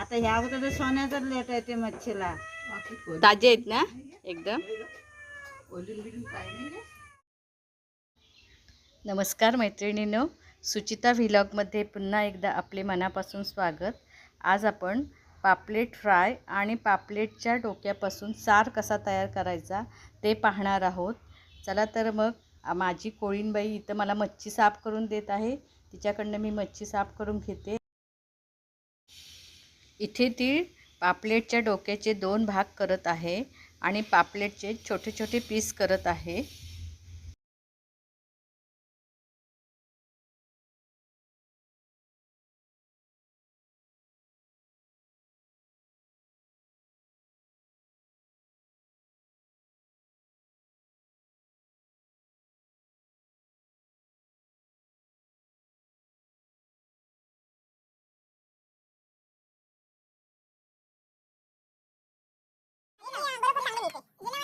आता ह्या अगोदर सोन्याचा लेट आहे ते मच्छीला. ताजे आहेत ना? एकदम. नमस्कार मैत्रिणीनो. सुचिता व्हिलॉगमध्ये पुन्हा एकदा आपले मनापासून स्वागत. आज आपण पापलेट फ्राय आणि पापलेटच्या डोक्यापासून सार कसा तयार करायचा ते पाहणार आहोत. चला तर मग माझी कोळीणबाई इथं मला मच्छी साफ करून देत आहे. तिच्याकडनं मी मच्छी साफ करून घेते. इथे ती पापलेटच्या डोक्याचे दोन भाग करत आहे आणि पापलेटचे छोटे छोटे पीस करत आहे. 이거 이거.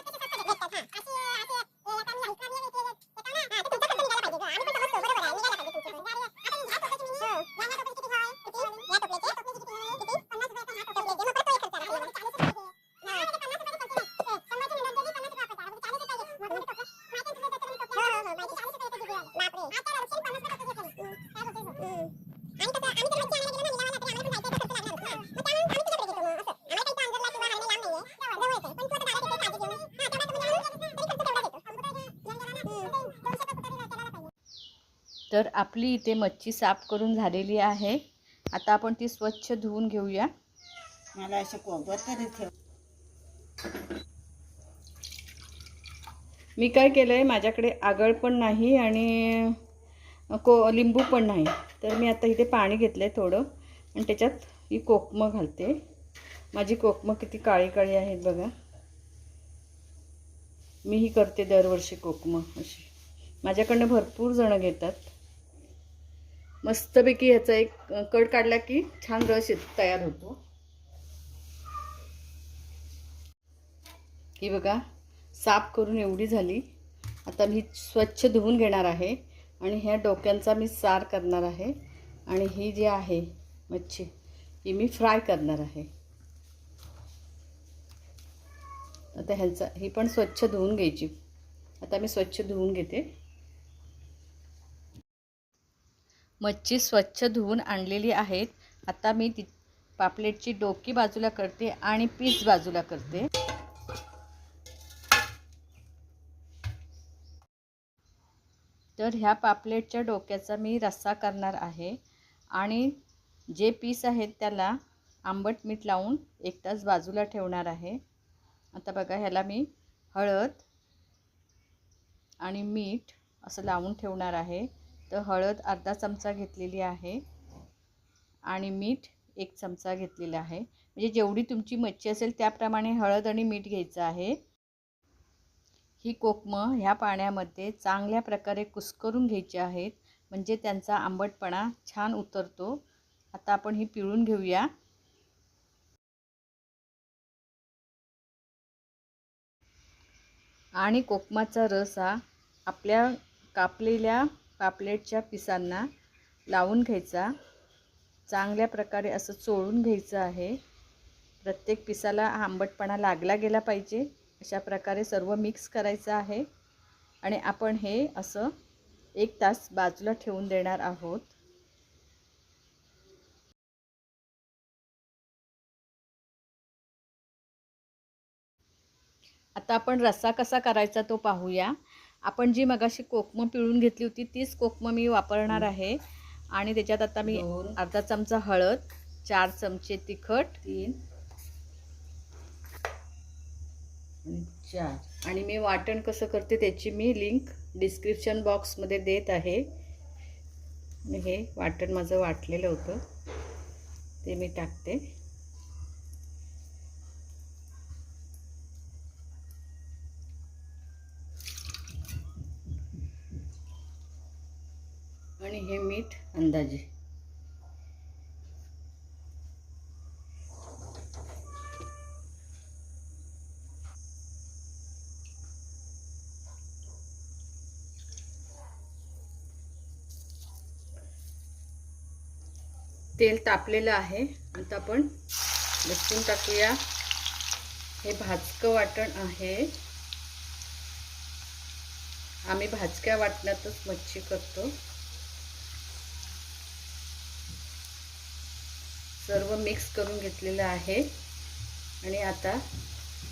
तर आपली इथे मच्छी साफ करून झालेली आहे. आता आपण ती स्वच्छ धुवून घेऊया. मला असं कोबर तरी ठेव. मी काय केलं आहे माझ्याकडे आगळ पण नाही आणि को लिंबू पण नाही. तर मी आता इथे पाणी घेतलं आहे थोडं. आणि त्याच्यात ही कोकमं घालते. माझी कोकमं किती काळी काळी आहेत बघा. मीही करते दरवर्षी कोकमं अशी. माझ्याकडनं भरपूर जणं घेतात. मस्तपैकी ह्याचा एक कड काढला की छान रस येत- तयार होतो. ही बघा साफ करून एवढी झाली. आता मी स्वच्छ धुवून घेणार आहे आणि ह्या डोक्यांचा मी सार करणार आहे. आणि ही जी आहे मच्छी ही मी फ्राय करणार आहे. आता ह्यांचा ही पण स्वच्छ धुवून घ्यायची. आता मी स्वच्छ धुवून घेते. मच्छी स्वच्छ धुवून आणलेली आहेत. आता मी ती पापलेटची डोकी बाजूला करते आणि पीस बाजूला करते. तर ह्या पापलेटच्या डोक्याचा मी रस्सा करणार आहे. आणि जे पीस आहेत त्याला आंबट मीठ लावून एक तास बाजूला ठेवणार आहे. आता बघा ह्याला मी हळद आणि मीठ असं लावून ठेवणार आहे. तर हळद अर्धा चमचा घेतलेली आहे आणि मीठ एक चमचा घेतलेला आहे. म्हणजे जेवढी तुमची मच्छी असेल त्याप्रमाणे हळद आणि मीठ घ्यायचं आहे. ही कोकमं ह्या पाण्यामध्ये चांगल्या प्रकारे कुस्करून घ्यायची आहेत. म्हणजे त्यांचा आंबटपणा छान उतरतो. आता आपण ही पिळून घेऊया. आणि कोकमाचा रस हा आपल्या कापलेल्या पापलेटच्या पिसांना लावून घ्यायचा. चांगल्या प्रकारे असं चोळून घ्यायचं आहे. प्रत्येक पिसाला आंबटपणा लागला गेला पाहिजे. अशा प्रकारे सर्व मिक्स करायचं आहे. आणि आपण हे असं एक तास बाजूला ठेवून देणार आहोत. आता आपण रस्सा कसा करायचा तो पाहूया. आपण जी मगाशी कोकमं पिळून घेतली होती तीच कोकमं मी वापरणार आहे. आणि त्याच्यात आता मी. अर्धा चमचा हळद चार चमचे तिखट. तीन. आणि चार. आणि मी वाटण कसं करते त्याची मी लिंक डिस्क्रिप्शन बॉक्समध्ये देत आहे. हे वाटण माझं वाटलेलं होतं. ते मी टाकते आणि हे मीठ अंदाजे. तेल तापलेलं आहे. आता आपण लसूण टाकूया. हे भाजकं वाटण आहे. आम्ही भाजक्या वाटणातच मच्छी करतो. सर्व मिक्स करून घेतलेलं आहे. आणि आता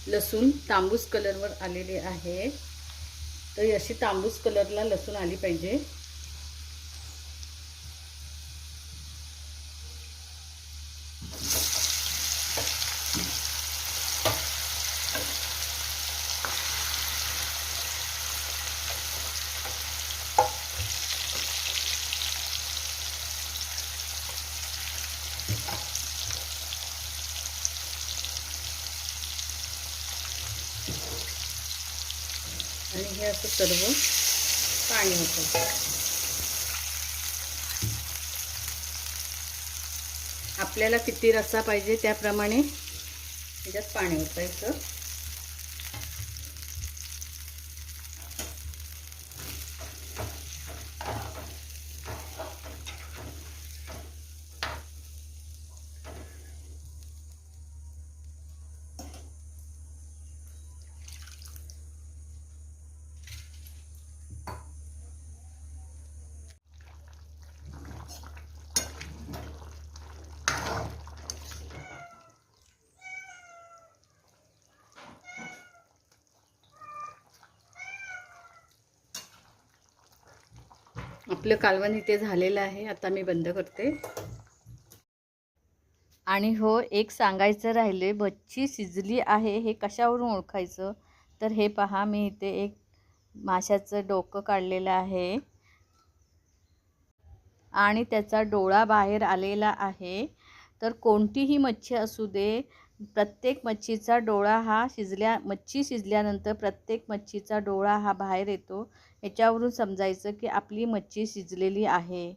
लसूण तांबूस कलरवर आलेली आहे. तर अशी तांबूस कलरला लसूण आली पाहिजे. आणि हे असं सर्व पाणी होतं आपल्याला किती रस्सा पाहिजे त्याप्रमाणे त्याच्यात पाणी ओतायचं. आपलं कालवण इथे झालेलं आहे. आता मी बंद करते. आणि हो एक सांगायचं राहिले मच्छी शिजली आहे हे कशावरून ओळखायचं? तर हे पहा मी इथे एक माशाचं डोकं काढलेलं आहे. आणि त्याचा डोळा बाहेर आलेला आहे. तर कोणतीही मच्छी असू दे प्रत्येक मच्छीचा डोळा हा शिजल्या मच्छी शिजल्यानंतर प्रत्येक मच्छीचा डोळा हा बाहेर येतो. याच्यावरून समजायचं की आपली मच्छी शिजलेली आहे.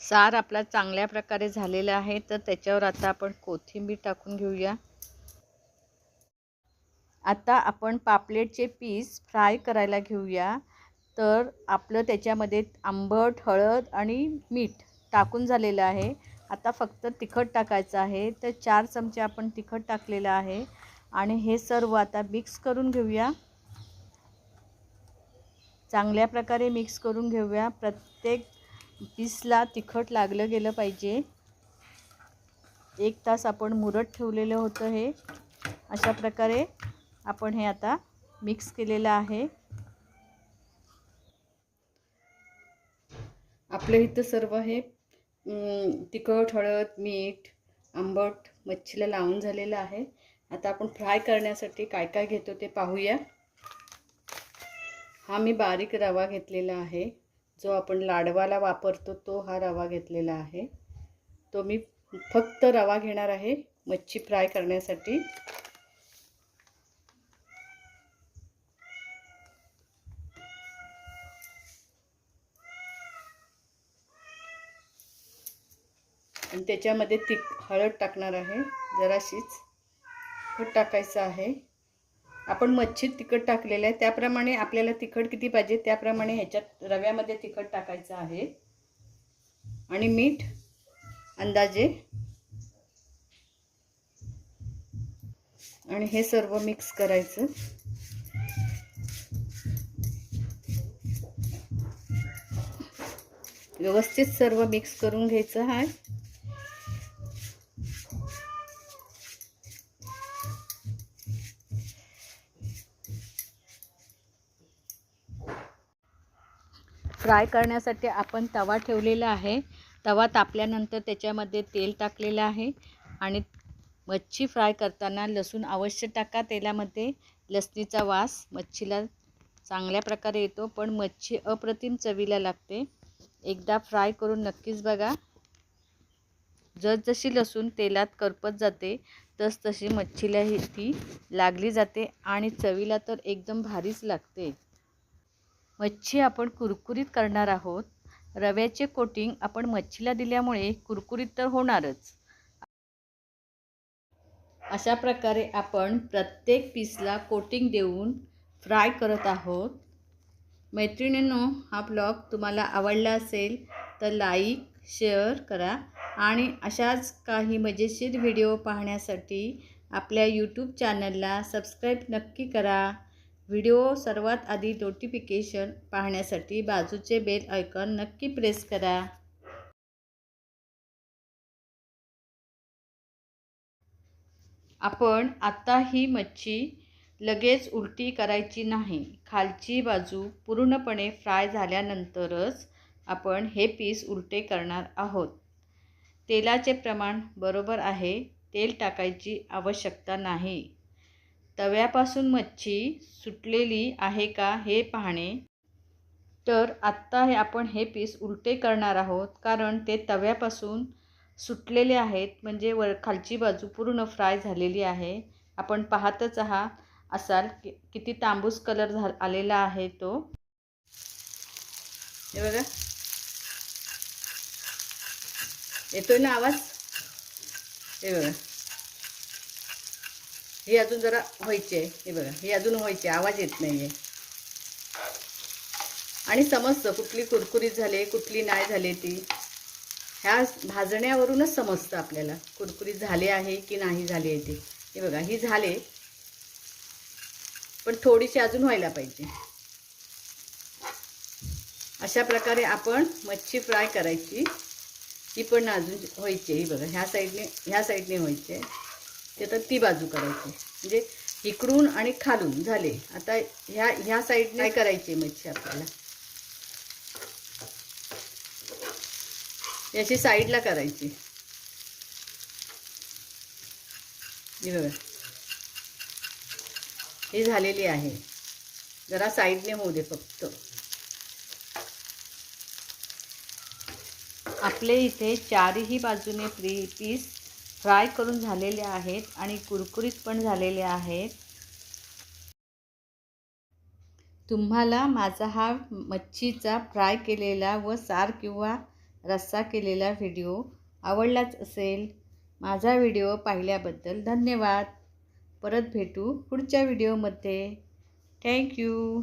सार आपला चांगल्या प्रकारे झालेला आहे तर त्याच्यावर आता आपण कोथिंबीर टाकून घेऊया. आता आपण पापलेटचे पीस फ्राय करायला घेऊया. तर आपलं त्याच्यामध्ये आंबट हळद आणि मीठ टाकून झालेलं आहे. आता फक्त तिखट टाकायचं आहे. तर चार चमचे आपण तिखट टाकलेलं आहे. आणि हे सर्व आता मिक्स करून घेऊया. चांगल्या प्रकारे मिक्स करून घेऊया. प्रत्येक पीसला तिखट लागलं गेलं पाहिजे. एक तास आपण मुरत ठेवलेलं होतं हे. अशा प्रकारे आपण हे आता मिक्स केलेलं आहे. आपलं इथं सर्व हे तिखट हळद मीठ आंबट मच्छीला लावून झालेलं आहे. आता आपण फ्राय करण्यासाठी काय काय घेतो ते पाहूया. हा मी बारीक रवा घेतलेला आहे. जो आपण लाडवाला वापरतो तो हा रवा घेतलेला आहे. तो मी फक्त रवा घेणार आहे मच्छी फ्राय करण्यासाठी. त्याच्यामध्ये तिख हळद टाकणार आहे. जराशीच. तिखट टाकायचं आहे. आपण मच्छीत तिखट टाकलेलं आहे. त्याप्रमाणे आपल्याला तिखट किती पाहिजे? त्याप्रमाणे ह्याच्यात रव्यामध्ये तिखट टाकायचं आहे. आणि मीठ अंदाजे. आणि हे सर्व मिक्स करायचं. व्यवस्थित सर्व मिक्स करून घ्यायचं आहे. फ्राय करण्यासाठी आपण तवा ठेवलेला आहे. तवा तापल्यानंतर त्याच्यामध्ये तेल टाकलेलं आहे आणि मच्छी फ्राय करताना लसूण अवश्य टाका. तेलामध्ये लसणीचा वास मच्छीला चांगल्या प्रकारे येतो पण मच्छी अप्रतिम चवीला लागते. एकदा फ्राय करून नक्कीच बघा. जसजशी लसूण तेलात करपत जाते तस तशी मच्छीलाही ती लागली जाते आणि चवीला तर एकदम भारीच लागते. मच्छी आपण कुरकुरीत करणार आहोत. रव्याचे कोटिंग आपण मच्छीला दिल्यामुळे कुरकुरीत तर होणारच. अशा प्रकारे आपण प्रत्येक पीसला कोटिंग देऊन फ्राय करत आहोत. मैत्रिणींनो हा ब्लॉग तुम्हाला आवडला असेल तर लाईक शेअर करा आणि अशाच काही मजेशीर व्हिडिओ पाहण्यासाठी आपल्या यूट्यूब चॅनलला सबस्क्राईब नक्की करा. व्हिडिओ सर्वात आधी नोटिफिकेशन पाहण्यासाठी बाजूचे बेल आयकॉन नक्की प्रेस करा. आपण आता ही मच्छी लगेच उलटी करायची नाही. खालची बाजू पूर्णपणे फ्राय झाल्यानंतरच आपण हे पीस उलटे करणार आहोत. तेलाचे प्रमाण बरोबर आहे. तेल टाकायची आवश्यकता नाही. तव्यापासून मच्छी सुटलेली आहे का हे पाहणे. तर आत्ता हे आपण हे पीस उलटे करणार आहोत कारण ते तव्यापासून सुटलेले आहेत म्हणजे वर खालची बाजू पूर्ण फ्राय झालेली आहे. आपण पाहतच आहात असाल कि किती तांबूस कलर झा आलेला आहे तो. हे बघा. येतोय ना आवाज? हे बघा. हे अजून जरा व्हायचे हे बघा हे अजून व्हायचे आवाज येत नाही आहे आणि समजतं कुठली कुरकुरीत झाली कुठली नाही झाली ती. ह्या भाजण्यावरूनच समजतं आपल्याला कुरकुरीत झाले आहे की नाही झाली आहे ती. हे बघा ही झाले पण थोडीशी अजून व्हायला पाहिजे. अशा प्रकारे आपण मच्छी फ्राय करायची. ती पण अजून व्हायची ही बघा ह्या साईडने ह्या साईडने व्हायचे. ते तर ती बाजू करायची. म्हणजे इकडून आणि खालून झाले. आता ह्या ह्या साईडने करायची मच्छी आपल्याला. याची साईडला करायची. ही ही झालेली आहे. जरा साईडने होऊ दे फक्त. आपले इथे चारही बाजूने प्री पीस फ्राय करून झालेले आहेत आणि कुरकुरीत पण झालेले आहेत. तुम्हाला माझा हा मच्छीचा फ्राय केलेला व सार किंवा रस्सा केलेला व्हिडिओ आवडलाच असेल माझा व्हिडिओ पाहिल्याबद्दल धन्यवाद. परत भेटू पुढच्या व्हिडिओमध्ये. थँक्यू